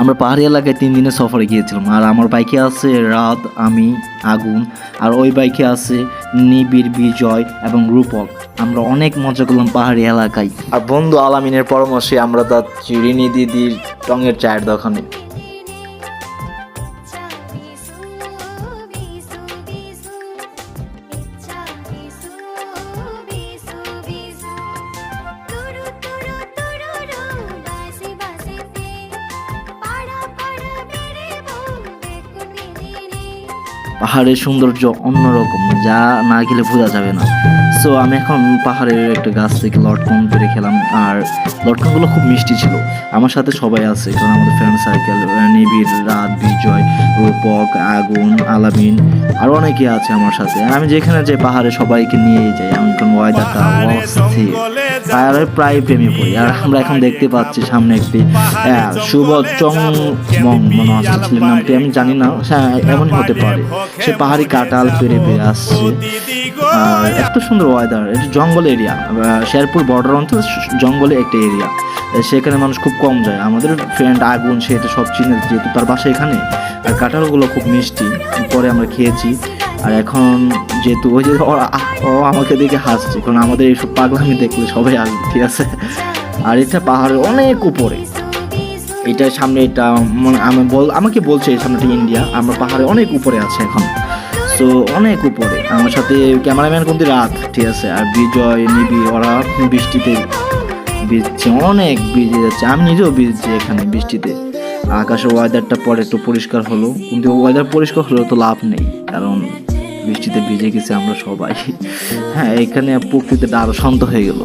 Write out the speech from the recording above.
আমরা পাহাড়ি এলাকায় তিন দিনের সফরে গিয়েছিলাম। আর আমার বাইকে আছে রাত আমি, আগুন, আর ওই বাইকে আছে নিবিড় বিজয় এবং রূপক। আমরা অনেক মজা করলাম পাহাড়ি এলাকায়। আর বন্ধু আলামিনের পরামর্শে আমরা তার চিরিনি দিদির টঙের চায়ের দোকানে। পাহাড়ের সৌন্দর্য অন্যরকম যা না গেলে বোঝা যাবে না। সো আমি এখন পাহাড়ের একটা গাছ থেকে লটকন পেরে খেলাম আর লটকনগুলো খুব মিষ্টি ছিল। আমার সাথে সবাই আছে কারণ আমাদের ফ্রেন্ড সার্কেল নিবিড় রাত বিজয় রূপক আগুন আলামিন আর অনেকে আছে আমার সাথে। আমি যেখানে যাই পাহাড়ে সবাইকে নিয়ে যাই। আমি কোন ওয়েদারটা অস্থির পাহাড়ে প্রায় প্রেমে পড়ি। আর আমরা এখন দেখতে পাচ্ছি সামনে একটি শুভ চং মং মনে হচ্ছে ছেলের নামটি আমি জানি না। হ্যাঁ এমনই হতে পারে। সে পাহাড়ি কাটাল পেরে পেরে আসছে। আর এত সুন্দর ওয়েদার এটা জঙ্গল এরিয়া শেরপুর বর্ডার অঞ্চল, জঙ্গলে একটা এরিয়া সেখানে মানুষ খুব কম যায়। আমাদের ফ্রেন্ড আগুন, সে তো সব চিনে, যেহেতু তার বাসা এখানে। আর কাঁঠালগুলো খুব মিষ্টি, পরে আমরা খেয়েছি। আর এখন যেহেতু ওই যে ও আমাকে দেখে হাসছে, কারণ আমাদের এইসব পাগলামি দেখলে সবাই আসবে ঠিক আছে? আর এটা পাহাড়ের অনেক উপরে। এটা সামনে এটা আমি বল আমাকে বলছে সামনেটা ইন্ডিয়া। আমরা পাহাড়ে অনেক উপরে আছে এখন। তো অনেক উপরে। আমার সাথে ক্যামেরাম্যান কিন্তু রাত, ঠিক আছে? আর বিজয়, নিবি, ওরা বৃষ্টিতে ভিজছে। অনেক ভিজে যাচ্ছে। আমি নিজেও ভিজছি এখানে বৃষ্টিতে। আকাশের ওয়েদারটা পরে একটু পরিষ্কার হলো। কিন্তু ওয়েদার পরিষ্কার হলেও তো লাভ নেই। কারণ বৃষ্টিতে ভিজে গেছে আমরা সবাই। হ্যাঁ এখানে প্রকৃতিটা আরও শান্ত হয়ে গেল।